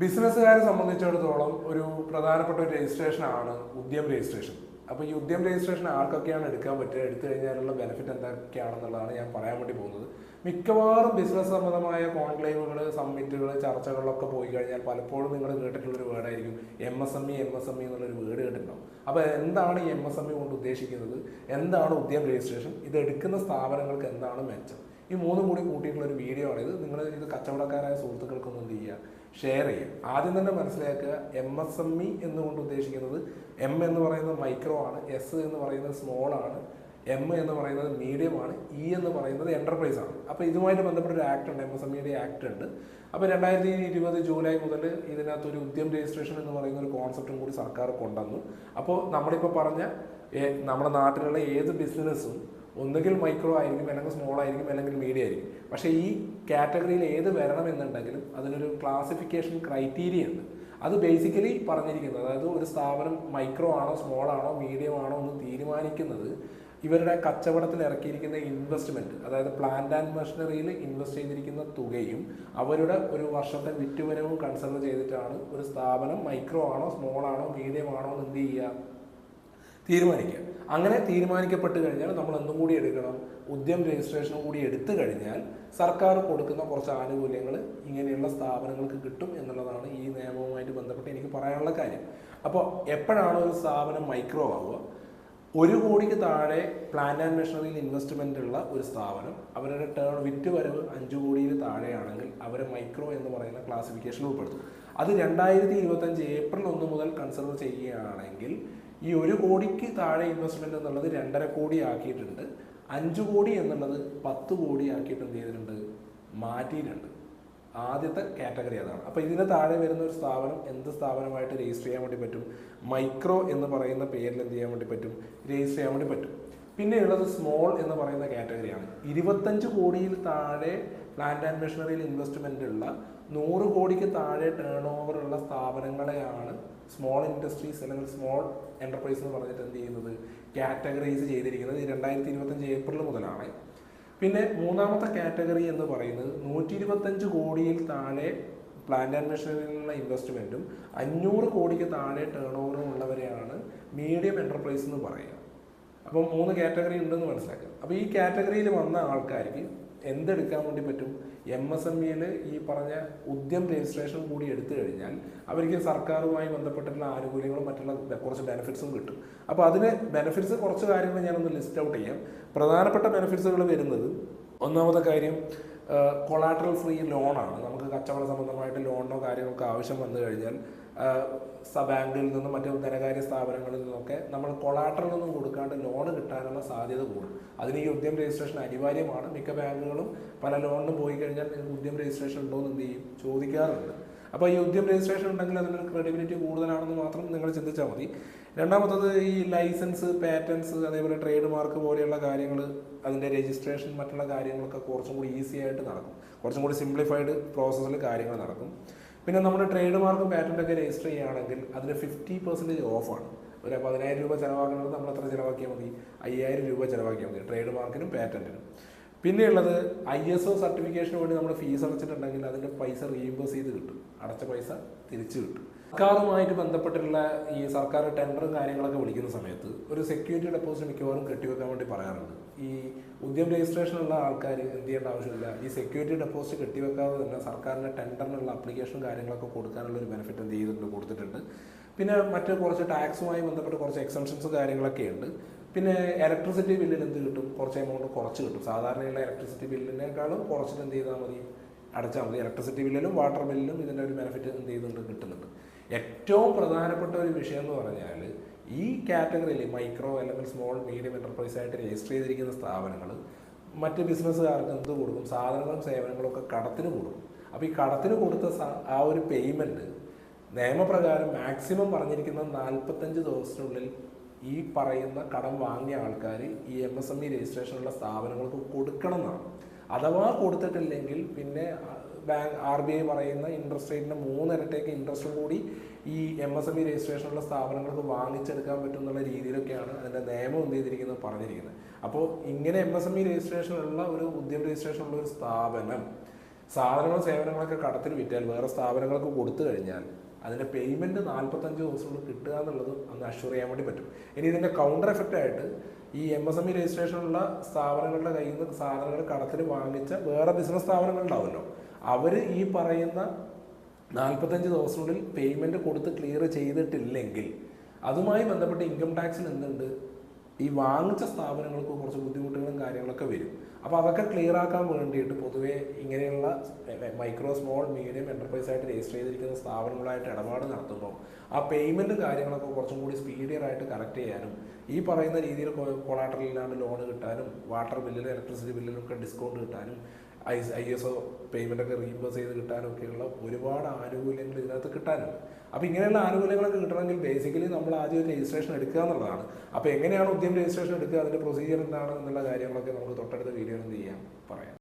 ബിസിനസ്സുകാരെ സംബന്ധിച്ചിടത്തോളം ഒരു പ്രധാനപ്പെട്ട ഒരു രജിസ്ട്രേഷൻ ആണ് ഉദ്യം രജിസ്ട്രേഷൻ. അപ്പോൾ ഈ ഉദ്യം രജിസ്ട്രേഷൻ ആർക്കൊക്കെയാണ് എടുക്കാൻ പറ്റുക? എടുത്തു കഴിഞ്ഞാലുള്ള ബെനിഫിറ്റ് എന്തൊക്കെയാണെന്നുള്ളതാണ് ഞാൻ പറയാൻ വേണ്ടി പോകുന്നത്. മിക്കവാറും ബിസിനസ് സംബന്ധമായ കോൺക്ലേവുകൾ സമ്മിറ്റുകൾ ചർച്ചകളിലൊക്കെ പോയി കഴിഞ്ഞാൽ പലപ്പോഴും നിങ്ങൾ കേട്ടിട്ടുള്ളൊരു വേർഡായിരിക്കും M S M E M S M E എന്നുള്ളൊരു വേർഡ് കേട്ടിട്ടുണ്ടാവും. അപ്പോൾ എന്താണ് ഈ എം എസ് എം ഇ കൊണ്ട് ഉദ്ദേശിക്കുന്നത്? എന്താണ് ഉദ്യം രജിസ്ട്രേഷൻ? ഇത് എടുക്കുന്ന സ്ഥാപനങ്ങൾക്ക് എന്താണ് മെച്ചം? ഈ മൂന്നും കൂടി കൂട്ടിയിട്ടുള്ള ഒരു വീഡിയോ ആണ്. ഇത് നിങ്ങൾ ഇത് കച്ചവടക്കാരായ സുഹൃത്തുക്കൾക്കൊന്നും എന്ത് ചെയ്യുക? ഷെയർ ചെയ്യും ആദ്യം തന്നെ മനസ്സിലാക്കുക എം എസ് എം ഇ എന്നുകൊണ്ട് ഉദ്ദേശിക്കുന്നത് എം എന്ന് പറയുന്നത് മൈക്രോ ആണ് എസ് എന്ന് പറയുന്നത് സ്മോൾ ആണ് എം എന്ന് പറയുന്നത് മീഡിയം ആണ് ഇ എന്ന് പറയുന്നത് എന്റർപ്രൈസ് ആണ്. അപ്പോൾ ഇതുമായിട്ട് ബന്ധപ്പെട്ട ഒരു ആക്ട് ഉണ്ട് എം എസ് എം ഇയുടെ ആക്ട് ഉണ്ട്. അപ്പോൾ രണ്ടായിരത്തി ഇരുപത് ജൂലൈ മുതൽ ഇതിനകത്ത് ഒരു ഉദ്യം രജിസ്ട്രേഷൻ എന്ന് പറയുന്ന ഒരു കോൺസെപ്റ്റും കൂടി സർക്കാർ കൊണ്ടുവന്നു. അപ്പോൾ നമ്മളിപ്പോൾ പറഞ്ഞ നമ്മുടെ നാട്ടിലുള്ള ഏത് ബിസിനസ്സും ഒന്നുകിൽ മൈക്രോ ആയിരിക്കും അല്ലെങ്കിൽ സ്മോൾ ആയിരിക്കും അല്ലെങ്കിൽ മീഡിയം ആയിരിക്കും. പക്ഷേ ഈ കാറ്റഗറിയിൽ ഏത് വരണമെന്നുണ്ടെങ്കിലും അതിനൊരു ക്ലാസിഫിക്കേഷൻ ക്രൈറ്റീരിയ ഉണ്ട്. അത് ബേസിക്കലി പറഞ്ഞിരിക്കുന്നത് അതായത് ഒരു സ്ഥാപനം മൈക്രോ ആണോ സ്മോൾ ആണോ മീഡിയം ആണോ എന്ന് തീരുമാനിക്കുന്നത് ഇവരുടെ കച്ചവടത്തിൽ ഇറക്കിയിരിക്കുന്ന ഇൻവെസ്റ്റ്മെന്റ് അതായത് പ്ലാന്റ് ആൻഡ് മെഷീനറിയിൽ ഇൻവെസ്റ്റ് ചെയ്തിരിക്കുന്ന തുകയും അവരുടെ ഒരു വർഷത്തെ വിറ്റുവരവും കൺസിഡർ ചെയ്തിട്ടാണ് ഒരു സ്ഥാപനം മൈക്രോ ആണോ സ്മോൾ ആണോ മീഡിയം ആണോ എന്ന് എന്ത് ചെയ്യുക? തീരുമാനിക്കുക അങ്ങനെ തീരുമാനിക്കപ്പെട്ട് കഴിഞ്ഞാൽ നമ്മൾ എന്തും കൂടി എടുക്കണം. ഉദ്യം രജിസ്ട്രേഷനും കൂടി എടുത്തു കഴിഞ്ഞാൽ സർക്കാർ കൊടുക്കുന്ന കുറച്ച് ആനുകൂല്യങ്ങൾ ഇങ്ങനെയുള്ള സ്ഥാപനങ്ങൾക്ക് കിട്ടും എന്നുള്ളതാണ് ഈ നിയമവുമായിട്ട് ബന്ധപ്പെട്ട് എനിക്ക് പറയാനുള്ള കാര്യം. അപ്പോൾ എപ്പോഴാണ് ഒരു സ്ഥാപനം മൈക്രോ ആവുക ഒരു കോടിക്ക് താഴെ പ്ലാന്റ് ആൻഡ് മെഷീനറിയിൽ ഇൻവെസ്റ്റ്മെന്റ് ഉള്ള ഒരു സ്ഥാപനം അവരുടെ ടേൺ വിറ്റ് വരവ് അഞ്ച് കോടിയിൽ താഴെയാണെങ്കിൽ അവരെ മൈക്രോ എന്ന് പറയുന്ന ക്ലാസിഫിക്കേഷൻ ഉൾപ്പെടുത്തും. അത് രണ്ടായിരത്തി ഇരുപത്തഞ്ച് ഏപ്രിൽ ഒന്ന് മുതൽ കൺസിഡർ ചെയ്യുകയാണെങ്കിൽ ഈ ഒരു കോടിക്ക് താഴെ ഇൻവെസ്റ്റ്മെന്റ് എന്നുള്ളത് രണ്ടര കോടി ആക്കിയിട്ടുണ്ട്. അഞ്ച് കോടി എന്നുള്ളത് പത്ത് കോടി ആക്കിയിട്ട് എന്ത് ചെയ്തിട്ടുണ്ട്? മാറ്റിയിട്ടുണ്ട്. ആദ്യത്തെ കാറ്റഗറി അതാണ്. അപ്പോൾ ഇതിന് താഴെ വരുന്ന ഒരു സ്ഥാപനം എന്ത് സ്ഥാപനമായിട്ട് രജിസ്റ്റർ ചെയ്യാൻ വേണ്ടി പറ്റും? മൈക്രോ എന്ന് പറയുന്ന പേരിൽ എന്ത് ചെയ്യാൻ വേണ്ടി പറ്റും? രജിസ്റ്റർ ചെയ്യാൻ വേണ്ടി പറ്റും. പിന്നെ ഉള്ളത് സ്മോൾ എന്ന് പറയുന്ന കാറ്റഗറിയാണ് ഇരുപത്തഞ്ച് കോടിയിൽ താഴെ പ്ലാന്റ് ആൻഡ് മെഷീനറിയിൽ ഇൻവെസ്റ്റ്മെന്റ് ഉള്ള നൂറ് കോടിക്ക് താഴെ ടേൺ ഓവർ ഉള്ള സ്ഥാപനങ്ങളെയാണ് സ്മോൾ ഇൻഡസ്ട്രീസ് അല്ലെങ്കിൽ സ്മോൾ എന്റർപ്രൈസ് എന്ന് പറഞ്ഞിട്ട് എന്ത് ചെയ്യുന്നത്? കാറ്റഗറൈസ് ചെയ്തിരിക്കുന്നത്. രണ്ടായിരത്തി ഇരുപത്തഞ്ച് ഏപ്രിൽ മുതലാണ്. പിന്നെ മൂന്നാമത്തെ കാറ്റഗറി എന്ന് പറയുന്നത് നൂറ്റി ഇരുപത്തഞ്ച് കോടിയിൽ താഴെ പ്ലാന്റ് ആൻഡ് മെഷീനറിയിലുള്ള ഇൻവെസ്റ്റ്മെന്റും അഞ്ഞൂറ് കോടിക്ക് താഴെ ടേൺ ഓവറും ഉള്ളവരെയാണ് മീഡിയം എന്റർപ്രൈസ് എന്ന് പറയുക. അപ്പം മൂന്ന് കാറ്റഗറി ഉണ്ടെന്ന് മനസ്സിലാക്കുക അപ്പോൾ ഈ കാറ്റഗറിയിൽ വന്ന ആൾക്കാർക്ക് എന്തെടുക്കാൻ വേണ്ടി പറ്റും? എം എസ് എം ഇയിൽ ഈ പറഞ്ഞ ഉദ്യം രജിസ്ട്രേഷൻ കൂടി എടുത്തു കഴിഞ്ഞാൽ അവർക്ക് സർക്കാരുമായി ബന്ധപ്പെട്ടുള്ള ആനുകൂല്യങ്ങളും മറ്റുള്ള കുറച്ച് ബെനിഫിറ്റ്സും കിട്ടും. അപ്പോൾ അതിന് ബെനിഫിറ്റ്സ് കുറച്ച് കാര്യങ്ങൾ ഞാനൊന്ന് ലിസ്റ്റ് ഔട്ട് ചെയ്യാം. പ്രധാനപ്പെട്ട ബെനിഫിറ്റ്സുകൾ വരുന്നത് ഒന്നാമത്തെ കാര്യം കൊളാട്രൽ ഫ്രീ ലോണാണ് നമുക്ക് കച്ചവട സംബന്ധമായിട്ട് ലോണിനോ കാര്യങ്ങളൊക്കെ ആവശ്യം വന്നു കഴിഞ്ഞാൽ ബാങ്കിൽ നിന്നും മറ്റു ധനകാര്യ സ്ഥാപനങ്ങളിൽ നിന്നൊക്കെ നമ്മൾ കൊളാട്രൽ ഒന്നും കൊടുക്കാണ്ട് ലോൺ കിട്ടാനുള്ള സാധ്യത കൂടും. അതിന് ഈ ഉദ്യം രജിസ്ട്രേഷൻ അനിവാര്യമാണ്. മിക്ക ബാങ്കുകളും പല ലോണിനും പോയി കഴിഞ്ഞാൽ നിങ്ങൾക്ക് ഉദ്യം രജിസ്ട്രേഷൻ ഉണ്ടോ എന്ന് എന്ത് ചെയ്യും? ചോദിക്കാറുണ്ട്. അപ്പോൾ ഈ ഉദ്യം രജിസ്ട്രേഷൻ ഉണ്ടെങ്കിൽ അതിനൊരു ക്രെഡിബിലിറ്റി കൂടുതലാണെന്ന് മാത്രം നിങ്ങൾ ചിന്തിച്ചാൽ മതി. രണ്ടാമത്തത് ഈ ലൈസൻസ് പാറ്റൻസ് അതേപോലെ ട്രേഡ് മാർക്ക് പോലെയുള്ള കാര്യങ്ങൾ അതിന്റെ രജിസ്ട്രേഷൻ മറ്റുള്ള കാര്യങ്ങളൊക്കെ കുറച്ചും കൂടി ഈസി ആയിട്ട് നടക്കും. കുറച്ചും കൂടി സിംപ്ലിഫൈഡ് പ്രോസസ്സിൽ കാര്യങ്ങൾ നടക്കും. പിന്നെ നമ്മുടെ ട്രേഡ് മാർക്കും പാറ്റന്റൊക്കെ രജിസ്റ്റർ ചെയ്യുകയാണെങ്കിൽ അതിന് ഫിഫ്റ്റി പെർസെന്റേജ് ഓഫാണ് ഒരു പതിനായിരം രൂപ ചിലവാക്കുന്നത് നമ്മൾ എത്ര ചിലവാക്കിയാൽ മതി? അയ്യായിരം രൂപ ചിലവാക്കിയാൽ മതി ട്രേഡ് മാർക്കിനും പാറ്റന്റിനും പിന്നെയുള്ളത് ഐ എസ് ഒ സർട്ടിഫിക്കേഷന് വേണ്ടി നമ്മൾ ഫീസ് അടച്ചിട്ടുണ്ടെങ്കിൽ അതിന്റെ പൈസ റീഇംബേഴ്സ് ചെയ്ത് കിട്ടും. അടച്ച പൈസ തിരിച്ചു കിട്ടും. സർക്കാരുമായിട്ട് ബന്ധപ്പെട്ടിട്ടുള്ള ഈ സർക്കാർ ടെൻഡറും കാര്യങ്ങളൊക്കെ വിളിക്കുന്ന സമയത്ത് ഒരു സെക്യൂരിറ്റി ഡെപ്പോസിറ്റ് മിക്കവാറും കെട്ടിവെക്കാൻ വേണ്ടി പറയാറുണ്ട്. ഈ ഉദ്യം രജിസ്ട്രേഷനുള്ള ആൾക്കാർ എന്ത് ചെയ്യേണ്ട ആവശ്യമില്ല. ഈ സെക്യൂരിറ്റി ഡെപ്പോസിറ്റ് കെട്ടിവെക്കാതെ തന്നെ സർക്കാരിന്റെ ടെൻഡറിനുള്ള അപ്ലിക്കേഷൻ കാര്യങ്ങളൊക്കെ കൊടുക്കാനുള്ള ഒരു ബെനിഫിറ്റ് എന്ത് ചെയ്തിട്ടുണ്ട് കൊടുത്തിട്ടുണ്ട്. പിന്നെ മറ്റ് കുറച്ച് ടാക്സുമായി ബന്ധപ്പെട്ട് കുറച്ച് എക്സംഷൻസ് കാര്യങ്ങളൊക്കെ ഉണ്ട്. പിന്നെ ഇലക്ട്രിസിറ്റി ബില്ലിന് എന്ത് കിട്ടും? കുറച്ച് എമൗണ്ട് കുറച്ച് കിട്ടും. സാധാരണയുള്ള ഇലക്ട്രിസിറ്റി ബില്ലിനേക്കാളും കുറച്ചിട്ട് എന്ത് ചെയ്താൽ മതി? അടച്ചാൽ മതി. ഇലക്ട്രിസിറ്റി ബില്ലിലും വാട്ടർ ബില്ലിലും ഇതിന്റെ ഒരു ബെനിഫിറ്റ് എന്ത് ചെയ്യുന്നുണ്ട് കിട്ടുന്നുണ്ട്. ഏറ്റവും പ്രധാനപ്പെട്ട ഒരു വിഷയം എന്ന് പറഞ്ഞാൽ ഈ കാറ്റഗറിയിൽ മൈക്രോ അല്ലെങ്കിൽ സ്മോൾ മീഡിയം എന്റർപ്രൈസ് ആയിട്ട് രജിസ്റ്റർ ചെയ്തിരിക്കുന്ന സ്ഥാപനങ്ങൾ മറ്റ് ബിസിനസ്സുകാർക്ക് എന്ത് കൊടുക്കും? സാധനങ്ങളും സേവനങ്ങളും ഒക്കെ കടത്തിന് കൊടുക്കും. അപ്പോൾ ഈ കടത്തിന് കൊടുത്ത ആ ഒരു പേയ്മെന്റ് നിയമപ്രകാരം മാക്സിമം പറഞ്ഞിരിക്കുന്ന നാൽപ്പത്തഞ്ച് ദിവസത്തിനുള്ളിൽ ഈ പറയുന്ന കടം വാങ്ങിയ ആൾക്കാർ ഈ എം എസ് എം ഇ രജിസ്ട്രേഷനുള്ള സ്ഥാപനങ്ങൾക്ക് കൊടുക്കണം എന്നാണ് അഥവാ കൊടുത്തിട്ടില്ലെങ്കിൽ പിന്നെ ബാങ്ക് ആർ ബി ഐ പറയുന്ന ഇൻട്രസ്റ്റ് റേറ്റിന്റെ മൂന്നിരട്ടേക്ക് ഇൻട്രസ്റ്റും കൂടി ഈ എം എസ് എം ഇ രജിസ്ട്രേഷനുള്ള സ്ഥാപനങ്ങൾക്ക് വാങ്ങിച്ചെടുക്കാൻ പറ്റും എന്നുള്ള രീതിയിലൊക്കെയാണ് അതിന്റെ നിയമം എന്ത് ചെയ്തിരിക്കുന്നത് പറഞ്ഞിരിക്കുന്നത്. അപ്പോൾ ഇങ്ങനെ എം എസ് എം ഇ രജിസ്ട്രേഷനുള്ള ഒരു ഉദ്യം രജിസ്ട്രേഷനുള്ള ഒരു സ്ഥാപനം സാധനങ്ങളും സേവനങ്ങളൊക്കെ കടത്തിൽ വിറ്റാൽ വേറെ സ്ഥാപനങ്ങൾക്ക് കൊടുത്തു കഴിഞ്ഞാൽ അതിന്റെ പേയ്മെന്റ് നാൽപ്പത്തഞ്ച് ദിവസത്തിനുള്ളിൽ കിട്ടുക എന്നുള്ളത് അന്ന് അഷ്യൂർ ചെയ്യാൻ വേണ്ടി പറ്റും. ഇനി ഇതിന്റെ കൗണ്ടർ എഫക്റ്റ് ആയിട്ട് ഈ എം എസ് എം ഇ രജിസ്ട്രേഷനുള്ള സ്ഥാപനങ്ങളുടെ കയ്യിൽ നിന്ന് സാധനങ്ങൾ കടത്തിൽ വാങ്ങിച്ച വേറെ ബിസിനസ് സ്ഥാപനങ്ങൾ ഉണ്ടാവുമല്ലോ. അവർ ഈ പറയുന്ന നാൽപ്പത്തഞ്ച് ദിവസത്തിനുള്ളിൽ പേയ്മെന്റ് കൊടുത്ത് ക്ലിയർ ചെയ്തിട്ടില്ലെങ്കിൽ അതുമായി ബന്ധപ്പെട്ട് ഇൻകം ടാക്സിൽ എന്തുണ്ട്? ഈ വാങ്ങിച്ച സ്ഥാപനങ്ങൾക്ക് കുറച്ച് ബുദ്ധിമുട്ടുകളും കാര്യങ്ങളൊക്കെ വരും. അപ്പോൾ അതൊക്കെ ക്ലിയർ ആക്കാൻ വേണ്ടിയിട്ട് പൊതുവേ ഇങ്ങനെയുള്ള മൈക്രോ സ്മോൾ മീഡിയം എന്റർപ്രൈസ് ആയിട്ട് രജിസ്റ്റർ ചെയ്തിരിക്കുന്ന സ്ഥാപനങ്ങളായിട്ട് ഇടപാട് നടത്തുമ്പോൾ ആ പേയ്മെന്റ് കാര്യങ്ങളൊക്കെ കുറച്ചും കൂടി സ്പീഡിയർ ആയിട്ട് കറക്റ്റ് ചെയ്യാനും ഈ പറയുന്ന രീതിയിൽ കൊളാട്ടറിൽ ഇല്ലാണ്ട് ലോൺ കിട്ടാനും വാട്ടർ ബില്ലിലും ഇലക്ട്രിസിറ്റി ബില്ലിലും ഒക്കെ ഡിസ്കൗണ്ട് കിട്ടാനും I I S O payment ഒക്കെ റീംബേഴ്സ് ചെയ്ത് കിട്ടാനൊക്കെയുള്ള ഒരുപാട് ആനുകൂല്യങ്ങൾ ഇതിനകത്ത് കിട്ടാനുണ്ട്. അപ്പോൾ ഇങ്ങനെയുള്ള ആനുകൂല്യങ്ങളൊക്കെ കിട്ടണമെങ്കിൽ ബേസിക്കലി നമ്മൾ ആദ്യം ഒരു രജിസ്ട്രേഷൻ എടുക്കുക എന്നുള്ളതാണ്. അപ്പോൾ എങ്ങനെയാണ് ഉദ്യം രജിസ്ട്രേഷൻ എടുക്കുക അതിന്റെ പ്രൊസീജിയർ എന്താണ് എന്നുള്ള കാര്യങ്ങളൊക്കെ നമുക്ക് തൊട്ടടുത്ത വീഡിയോയിൽ എന്ത് ചെയ്യാം പറയാം.